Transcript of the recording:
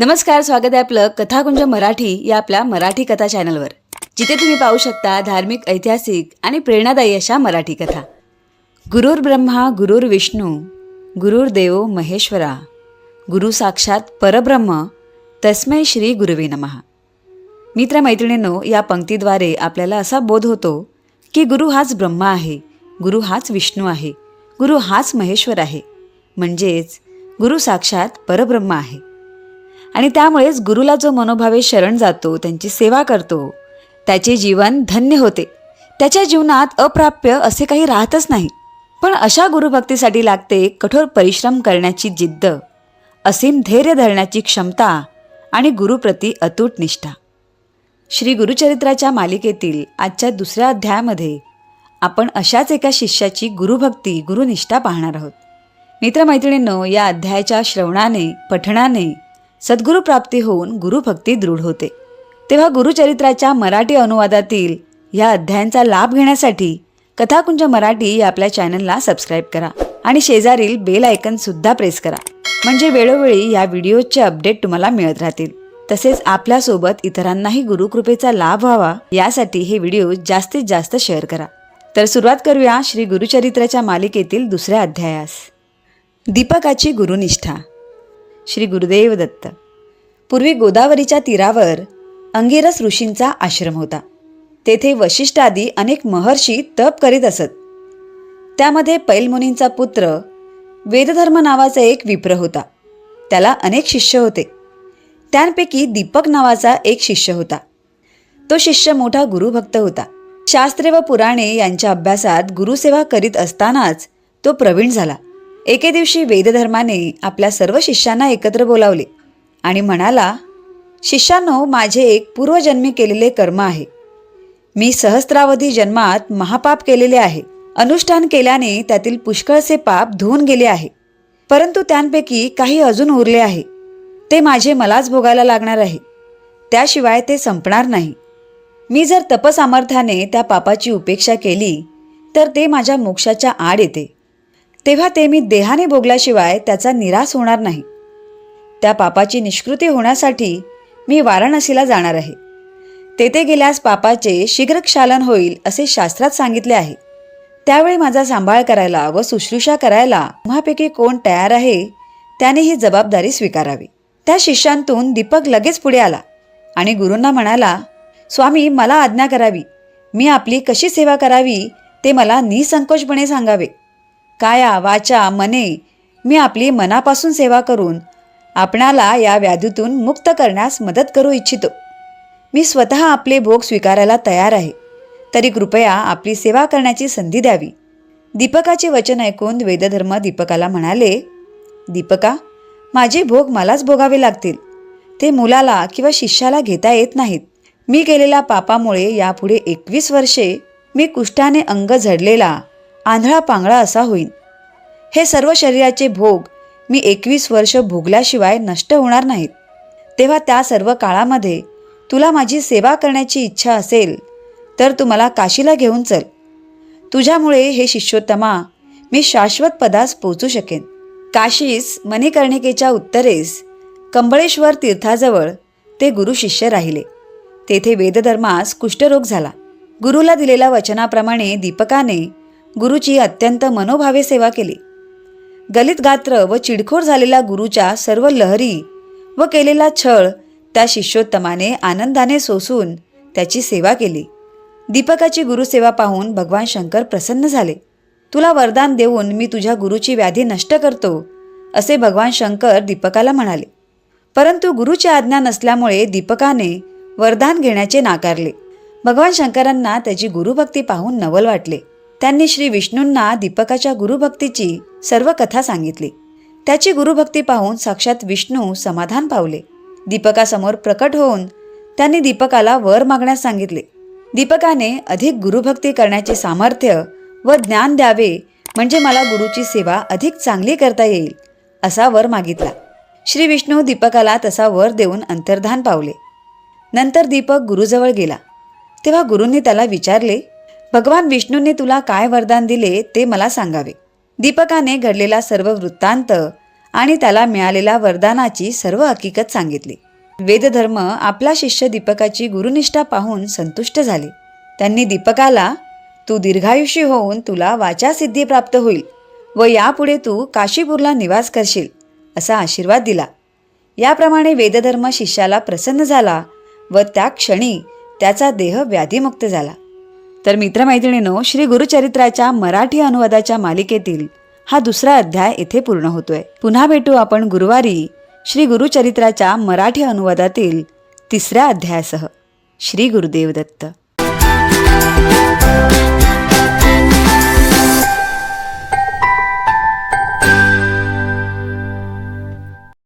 नमस्कार स्वागत आहे आपलं कथाकुंज मराठी या आपल्या मराठी कथा चॅनलवर जिथे तुम्ही पाहू शकता धार्मिक ऐतिहासिक आणि प्रेरणादायी अशा मराठी कथा. गुरुर ब्रह्मा गुरुर विष्णू गुरुर देव महेश्वरा गुरु साक्षात परब्रह्म तस्मै श्री गुरुवे नमः. मित्रमैत्रिणींनो या पंक्तीद्वारे आपल्याला असा बोध होतो की गुरु हाच ब्रह्मा आहे गुरु हाच विष्णू आहे गुरु हाच महेश्वर आहे. म्हणजेच गुरु साक्षात परब्रह्म आहे. आणि त्यामुळेच गुरुला जो मनोभावे शरण जातो त्यांची सेवा करतो त्याचे जीवन धन्य होते. त्याच्या जीवनात अप्राप्य असे काही राहतच नाही. पण अशा गुरुभक्तीसाठी लागते कठोर परिश्रम करण्याची जिद्द असीम धैर्य धरण्याची क्षमता आणि गुरुप्रती अतूट निष्ठा. श्री गुरुचरित्राच्या मालिकेतील आजच्या दुसऱ्या अध्यायामध्ये आपण अशाच एका शिष्याची गुरुभक्ती गुरुनिष्ठा पाहणार आहोत. मित्रमैत्रिणींनो या अध्यायाच्या श्रवणाने पठणाने सद्गुरू प्राप्ती होऊन गुरुभक्ती दृढ होते. तेव्हा गुरुचरित्राच्या मराठी अनुवादातील या अध्यायांचा लाभ घेण्यासाठी कथाकुंज मराठी या आपल्या चॅनलला सबस्क्राईब करा आणि शेजारील बेल आयकन सुद्धा प्रेस करा. म्हणजे वेळोवेळी या व्हिडिओचे अपडेट तुम्हाला मिळत राहतील. तसेच आपल्यासोबत इतरांनाही गुरुकृपेचा लाभ व्हावा यासाठी हे व्हिडिओ जास्तीत जास्त शेअर करा. तर सुरुवात करूया श्री गुरुचरित्राच्या मालिकेतील दुसऱ्या अध्यायास. दीपकाची गुरुनिष्ठा. श्री गुरुदेव दत्त. पूर्वी गोदावरीच्या तीरावर अंगिरस ऋषींचा आश्रम होता. तेथे वशिष्ठ आदी अनेक महर्षी तप करीत असत. त्यामध्ये पैलमुनींचा पुत्र वेदधर्म नावाचा एक विप्र होता. त्याला अनेक शिष्य होते. त्यांपैकी दीपक नावाचा एक शिष्य होता. तो शिष्य मोठा गुरुभक्त होता. शास्त्रे व पुराणे यांच्या अभ्यासात गुरुसेवा करीत असतानाच तो प्रवीण झाला. एके दिवशी वेदधर्माने आपल्या सर्व शिष्यांना एकत्र बोलावले आणि म्हणाला शिष्यांनो माझे एक पूर्वजन्मी केलेले कर्म आहे. मी सहस्त्रावधी जन्मात महापाप केलेले आहे. अनुष्ठान केल्याने त्यातील पुष्कळचे पाप धुवून गेले आहे. परंतु त्यांपैकी काही अजून उरले आहे. ते माझे मलाच भोगायला लागणार आहे. त्याशिवाय ते संपणार नाही. मी जर तपसामर्थ्याने त्या पापाची उपेक्षा केली तर ते माझ्या मोक्षाच्या आड येते. तेव्हा ते मी देहाने भोगल्याशिवाय त्याचा निराश होणार नाही. त्या पापाची निष्कृती होण्यासाठी मी वाराणसीला जाणार आहे. तेथे गेल्यास पापाचे शीघ्रक्षालन होईल असे शास्त्रात सांगितले आहे. त्यावेळी माझा सांभाळ करायला व शुश्रूषा करायला तुम्हापैकी कोण तयार आहे त्याने ही जबाबदारी स्वीकारावी. त्या शिष्यांतून दीपक लगेच पुढे आला आणि गुरूंना म्हणाला स्वामी मला आज्ञा करावी. मी आपली कशी सेवा करावी ते मला निसंकोचपणे सांगावे. काया वाचा मने मी आपली मनापासून सेवा करून आपणाला या व्याधीतून मुक्त करण्यास मदत करू इच्छितो. मी स्वतः आपले भोग स्वीकारायला तयार आहे. तरी कृपया आपली सेवा करण्याची संधी द्यावी. दीपकाचे वचन ऐकून वेदधर्म दीपकाला म्हणाले दीपका माझे भोग मलाच भोगावे लागतील. ते मुलाला किंवा शिष्याला घेता येत नाहीत. मी केलेल्या पापामुळे यापुढे एकवीस वर्षे मी कुष्ठाने अंग झडलेला आंधळा पांगळा असा होईन. हे सर्व शरीराचे भोग मी एकवीस वर्ष भोगल्याशिवाय नष्ट होणार नाहीत. तेव्हा त्या सर्व काळामध्ये तुला माझी सेवा करण्याची इच्छा असेल तर तू मला काशीला घेऊन चल. तुझ्यामुळे हे शिष्योत्तमा मी शाश्वत पदास पोचू शकेन. काशीस मणिकर्णिकेच्या उत्तरेस कंबळेश्वर तीर्थाजवळ ते गुरु शिष्य राहिले. तेथे वेदधर्मास कुष्ठरोग झाला. गुरुला दिलेल्या वचनाप्रमाणे दीपकाने गुरुची अत्यंत मनोभावे सेवा केली. गलित गात्र व चिडखोर झालेला गुरुच्या सर्व लहरी व केलेला छळ त्या शिष्योत्तमाने आनंदाने सोसून त्याची सेवा केली. दीपकाची गुरुसेवा पाहून भगवान शंकर प्रसन्न झाले. तुला वरदान देऊन मी तुझ्या गुरुची व्याधी नष्ट करतो असे भगवान शंकर दीपकाला म्हणाले. परंतु गुरुची आज्ञा नसल्यामुळे दीपकाने वरदान घेण्याचे नाकारले. भगवान शंकरांना त्याची गुरुभक्ती पाहून नवल वाटले. त्यांनी श्री विष्णूंना दीपकाच्या गुरुभक्तीची सर्व कथा सांगितली. त्याची गुरुभक्ती पाहून साक्षात विष्णू समाधान पावले. दीपकासमोर प्रकट होऊन त्यांनी दीपकाला वर मागण्यास सांगितले. दीपकाने अधिक गुरुभक्ती करण्याचे सामर्थ्य व ज्ञान द्यावे म्हणजे मला गुरुची सेवा अधिक चांगली करता येईल असा वर मागितला. श्री विष्णू दीपकाला तसा वर देऊन अंतर्धान पावले. नंतर दीपक गुरुजवळ गेला. तेव्हा गुरूंनी त्याला विचारले भगवान विष्णूंनी तुला काय वरदान दिले ते मला सांगावे. दीपकाने घडलेला सर्व वृत्तांत आणि त्याला मिळालेल्या वरदानाची सर्व हकीकत सांगितली. वेदधर्म आपला शिष्य दीपकाची गुरुनिष्ठा पाहून संतुष्ट झाले. त्यांनी दीपकाला तू दीर्घायुषी होऊन तुला वाचा सिद्धी प्राप्त होईल व यापुढे तू काशीपूरला निवास करशील असा आशीर्वाद दिला. याप्रमाणे वेदधर्म शिष्याला प्रसन्न झाला व त्या क्षणी त्याचा देह व्याधीमुक्त झाला. तर मित्रमैत्रिणींनो श्री गुरुचरित्राच्या मराठी अनुवादाच्या मालिकेतील हा दुसरा अध्याय येथे पूर्ण होतोय. पुन्हा भेटू आपण गुरुवारी श्री गुरुचरित्राच्या मराठी अनुवादातील तिसऱ्या अध्यायासह. श्री गुरुदेव दत्त